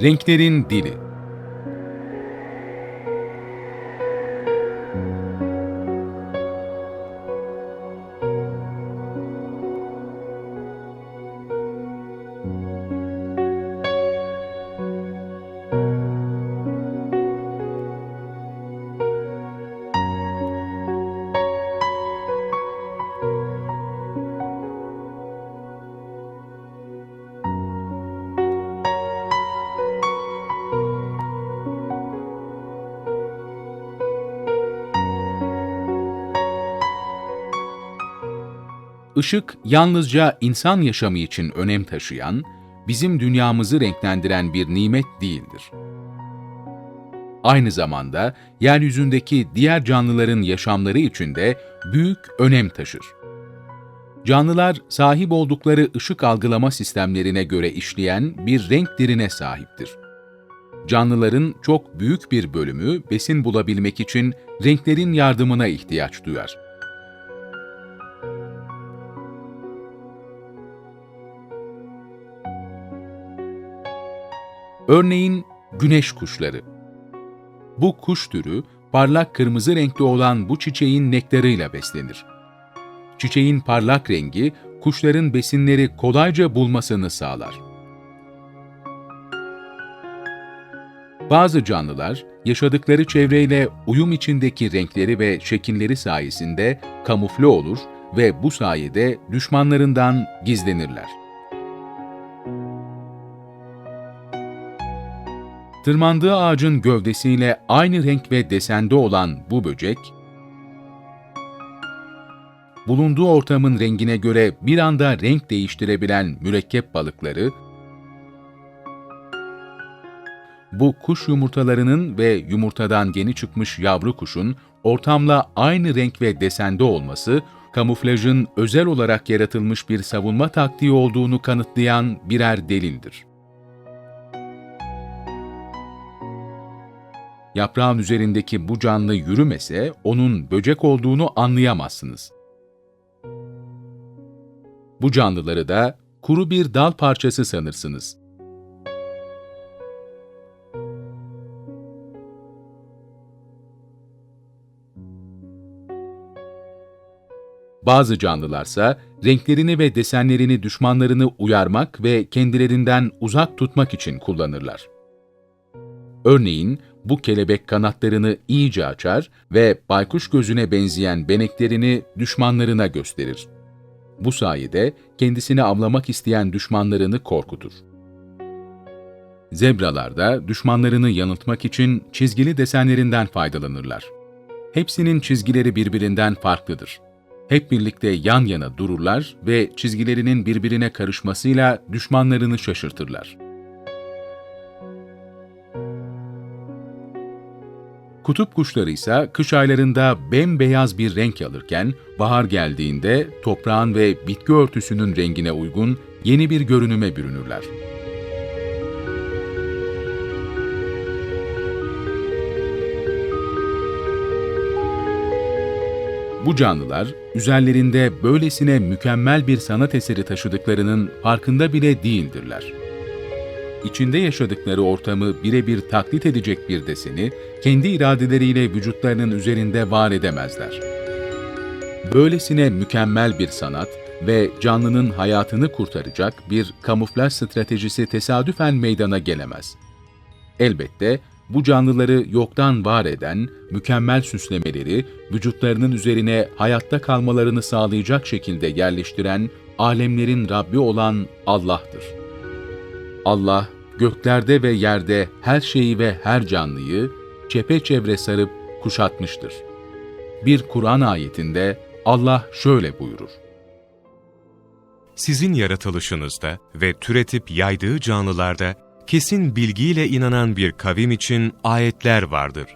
Renklerin Dili Işık yalnızca insan yaşamı için önem taşıyan, bizim dünyamızı renklendiren bir nimet değildir. Aynı zamanda yeryüzündeki diğer canlıların yaşamları için de büyük önem taşır. Canlılar sahip oldukları ışık algılama sistemlerine göre işleyen bir renk dirine sahiptir. Canlıların çok büyük bir bölümü besin bulabilmek için renklerin yardımına ihtiyaç duyar. Örneğin güneş kuşları. Bu kuş türü parlak kırmızı renkli olan bu çiçeğin nektarıyla beslenir. Çiçeğin parlak rengi kuşların besinleri kolayca bulmasını sağlar. Bazı canlılar yaşadıkları çevreyle uyum içindeki renkleri ve şekilleri sayesinde kamufle olur ve bu sayede düşmanlarından gizlenirler. Tırmandığı ağacın gövdesiyle aynı renk ve desende olan bu böcek, bulunduğu ortamın rengine göre bir anda renk değiştirebilen mürekkep balıkları, bu kuş yumurtalarının ve yumurtadan yeni çıkmış yavru kuşun ortamla aynı renk ve desende olması, kamuflajın özel olarak yaratılmış bir savunma taktiği olduğunu kanıtlayan birer delildir. Yaprağın üzerindeki bu canlı yürümese onun böcek olduğunu anlayamazsınız. Bu canlıları da kuru bir dal parçası sanırsınız. Bazı canlılarsa renklerini ve desenlerini düşmanlarını uyarmak ve kendilerinden uzak tutmak için kullanırlar. Örneğin bu kelebek kanatlarını iyice açar ve baykuş gözüne benzeyen beneklerini düşmanlarına gösterir. Bu sayede kendisini avlamak isteyen düşmanlarını korkutur. Zebralar da düşmanlarını yanıltmak için çizgili desenlerinden faydalanırlar. Hepsinin çizgileri birbirinden farklıdır. Hep birlikte yan yana dururlar ve çizgilerinin birbirine karışmasıyla düşmanlarını şaşırtırlar. Kutup kuşları ise kış aylarında bembeyaz bir renk alırken, bahar geldiğinde toprağın ve bitki örtüsünün rengine uygun yeni bir görünüme bürünürler. Bu canlılar, üzerlerinde böylesine mükemmel bir sanat eseri taşıdıklarının farkında bile değildirler içinde yaşadıkları ortamı birebir taklit edecek bir deseni, kendi iradeleriyle vücutlarının üzerinde var edemezler. Böylesine mükemmel bir sanat ve canlının hayatını kurtaracak bir kamuflaj stratejisi tesadüfen meydana gelemez. Elbette bu canlıları yoktan var eden, mükemmel süslemeleri, vücutlarının üzerine hayatta kalmalarını sağlayacak şekilde yerleştiren, alemlerin Rabbi olan Allah'tır. Allah, göklerde ve yerde her şeyi ve her canlıyı çepeçevre sarıp kuşatmıştır. Bir Kur'an ayetinde Allah şöyle buyurur. Sizin yaratılışınızda ve türetip yaydığı canlılarda kesin bilgiyle inanan bir kavim için ayetler vardır.